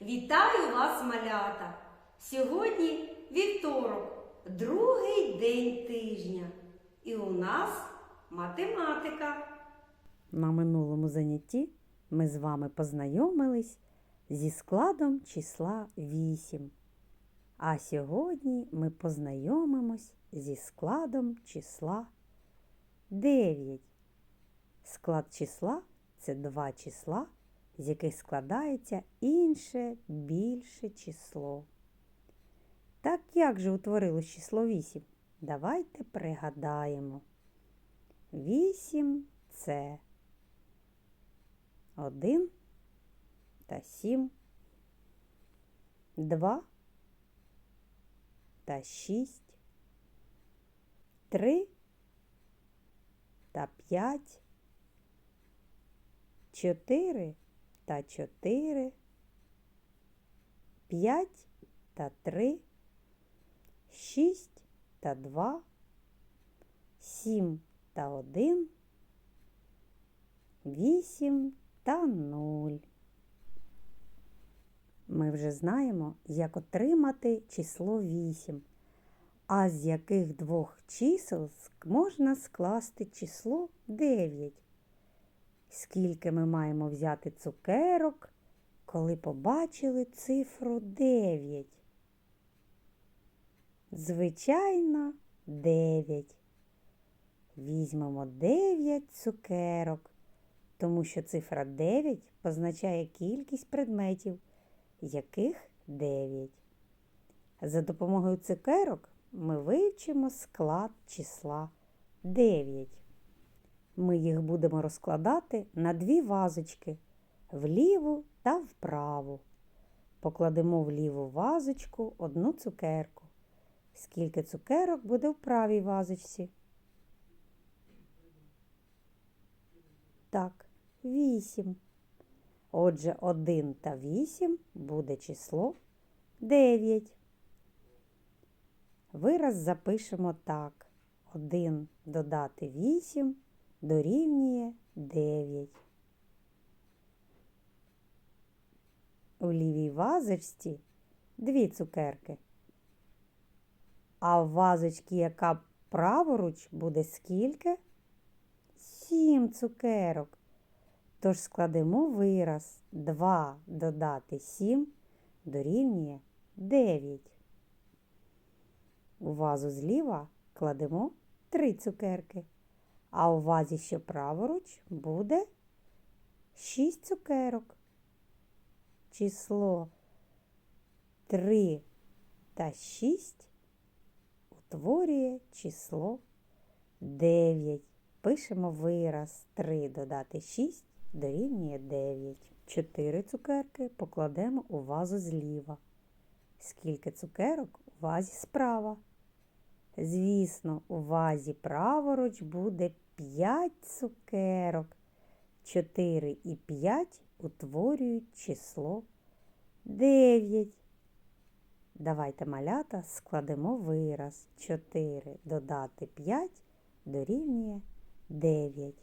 Вітаю вас, малята! Сьогодні вівторок, другий день тижня. І у нас математика. На минулому занятті ми з вами познайомились зі складом числа 8. А сьогодні ми познайомимось зі складом числа 9. Склад числа це два числа, з яких складається інше більше число. Так як же утворилось число 8? Давайте пригадаємо. 8 це 1 та 7, 2 та 6, 3 та 5, 4 та 4, 5 та 3, 6 та 2, 7 та 1, 8 та 0. Ми вже знаємо, як отримати число 8, а з яких двох чисел можна скласти число 9. Скільки ми маємо взяти цукерок, коли побачили цифру 9? Звичайно, 9. Візьмемо 9 цукерок, тому що цифра 9 позначає кількість предметів, яких 9. За допомогою цукерок ми вивчимо склад числа 9. Ми їх будемо розкладати на дві вазочки вліву та вправу. Покладемо в ліву вазочку одну цукерку. Скільки цукерок буде в правій вазочці? Так, 8. Отже, 1 та 8 буде число 9. Вираз запишемо так. 1 додати 8 дорівнює 9. У лівій вазочці дві цукерки. А в вазочці, яка праворуч, буде скільки? Сім цукерок. Тож складемо вираз 2 додати 7 дорівнює 9. У вазу зліва кладемо 3 цукерки, а у вазі, що праворуч, буде 6 цукерок. Число 3 та 6 утворює число 9. Пишемо вираз 3 додати 6 дорівнює 9. 4 цукерки покладемо у вазу зліва. Скільки цукерок у вазі справа? Звісно, у вазі праворуч буде 5 цукерок. 4 і 5 утворюють число 9. Давайте малята складемо вираз 4 додати 5 дорівнює 9.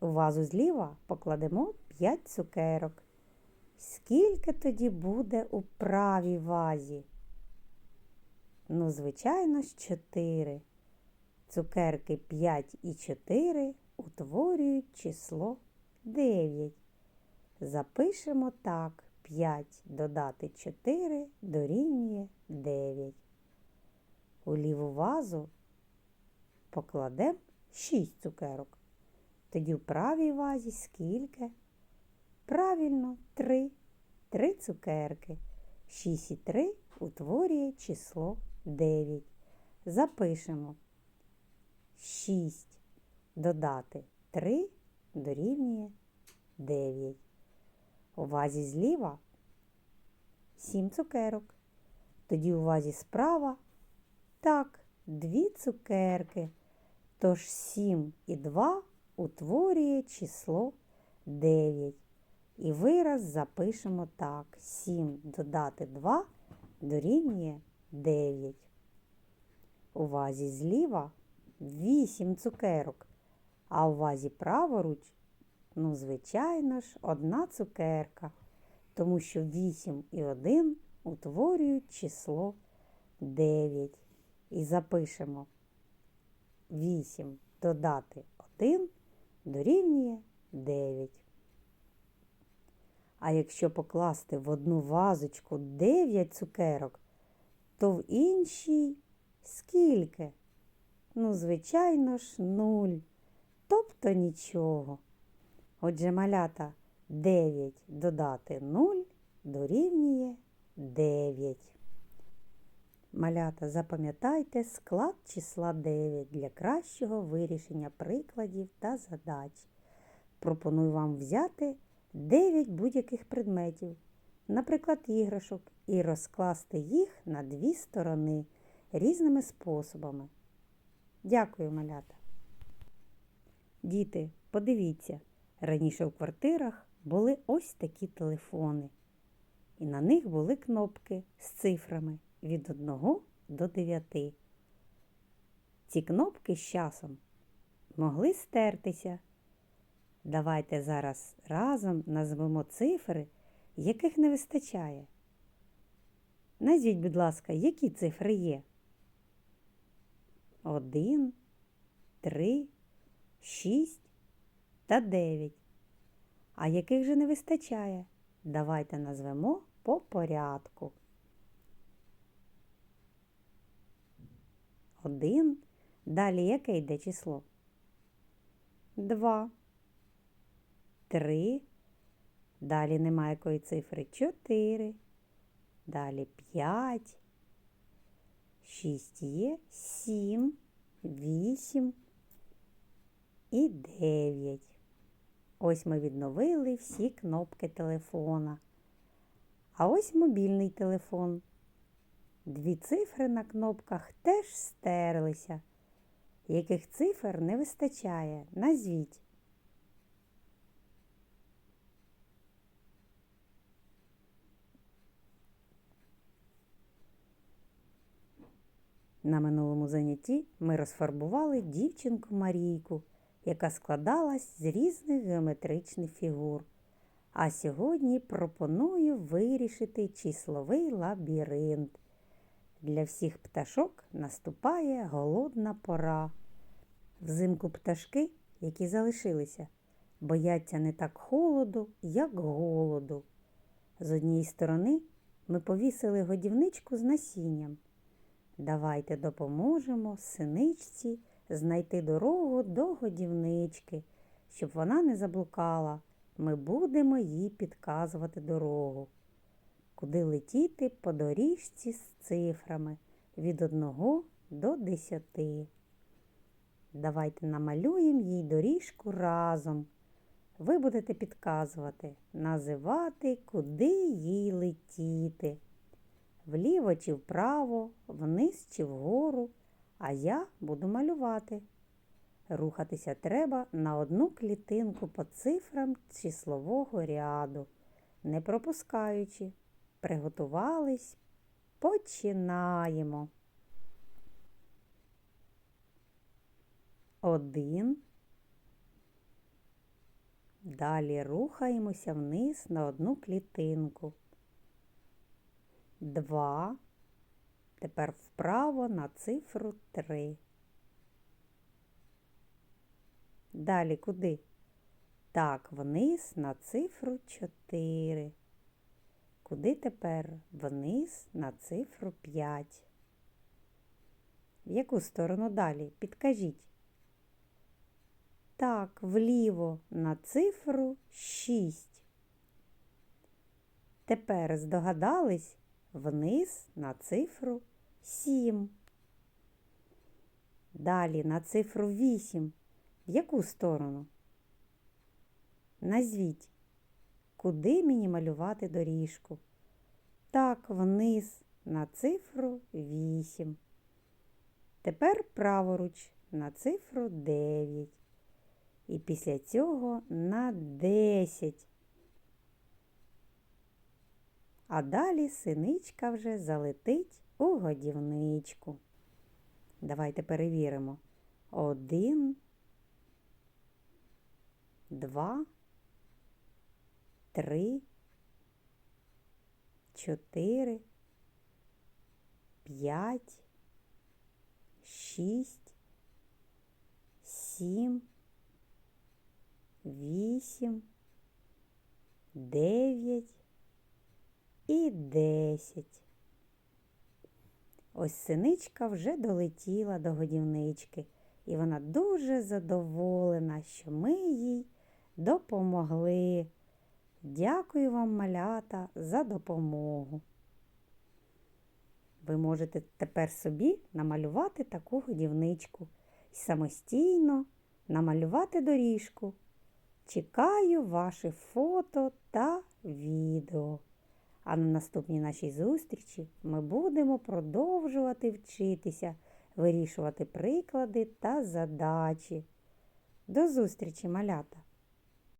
У вазу зліва покладемо 5 цукерок. Скільки тоді буде у правій вазі? Ну, звичайно ж, 4. Цукерки 5 і 4 утворюють число 9. Запишемо так. 5 додати 4 дорівнює 9. У ліву вазу покладемо 6 цукерок. Тоді в правій вазі скільки? Правильно, 3. 3 цукерки. 6 і 3 утворює число 9. Запишемо 6 додати 3 дорівнює 9. У вазі зліва 7 цукерок. Тоді у вазі справа так, 2 цукерки. Тож 7 і 2 утворює число 9. І вираз запишемо так. 7 додати 2 дорівнює 9. У вазі зліва 8 цукерок, а у вазі праворуч, ну, звичайно ж, одна цукерка. тому що 8 і 1 утворюють число 9. І запишемо 8 додати 1 дорівнює 9. А якщо покласти в одну вазочку 9 цукерок, то в іншій скільки? Ну, звичайно ж, 0. Тобто нічого. Отже, малята 9 додати 0 дорівнює 9. Малята, запам'ятайте склад числа 9 для кращого вирішення прикладів та задач. Пропоную вам взяти 9 будь-яких предметів, наприклад, іграшок, і розкласти їх на дві сторони різними способами. Дякую, малята. Діти, подивіться, раніше у квартирах були ось такі телефони, і на них були кнопки з цифрами від 1 до 9. Ці кнопки з часом могли стертися. Давайте зараз разом назвемо цифри, яких не вистачає. Назвіть, будь ласка, які цифри є? 1, 3, 6 та 9. А яких же не вистачає? Давайте назвемо по порядку. 1. Далі яке йде число? 2. 3. Далі немає якої цифри. 4. Далі 5. 6 є, 7, 8 і 9. Ось ми відновили всі кнопки телефона. А ось мобільний телефон. Дві цифри на кнопках теж стерлися. Яких цифр не вистачає? Назвіть. На минулому занятті ми розфарбували дівчинку Марійку, яка складалась з різних геометричних фігур. А сьогодні пропоную вирішити числовий лабіринт. Для всіх пташок наступає голодна пора. Взимку пташки, які залишилися, бояться не так холоду, як голоду. З однієї сторони ми повісили годівничку з насінням. Давайте допоможемо синичці знайти дорогу до годівнички, щоб вона не заблукала. Ми будемо їй підказувати дорогу. Куди летіти по доріжці з цифрами від 1 до 10. Давайте намалюємо їй доріжку разом. Ви будете підказувати, називати, куди їй летіти вліво чи вправо, вниз чи вгору, а я буду малювати. Рухатися треба на одну клітинку по цифрам числового ряду, не пропускаючи. Приготувались, починаємо. Один. Далі рухаємося вниз на одну клітинку. Два. Тепер вправо на цифру три. Далі куди? Так, вниз на цифру 4. Куди тепер? Вниз на цифру 5. В яку сторону далі? Підкажіть. Так, вліво на цифру 6. Тепер здогадались вниз на цифру 7. Далі на цифру 8. В яку сторону? Назвіть, куди мені малювати доріжку? Так, вниз на цифру 8. Тепер праворуч на цифру 9. І після цього на 10. А далі синичка вже залетить у годівничку. Давайте перевіримо. Один, два, три, чотири, п'ять, шість, сім, вісім, дев'ять і десять. Ось синичка вже долетіла до годівнички, і вона дуже задоволена, що ми їй допомогли. Дякую вам, малята, за допомогу. Ви можете тепер собі намалювати таку годівничку і самостійно намалювати доріжку. Чекаю ваші фото та відео. А на наступній нашій зустрічі ми будемо продовжувати вчитися, вирішувати приклади та задачі. До зустрічі, малята!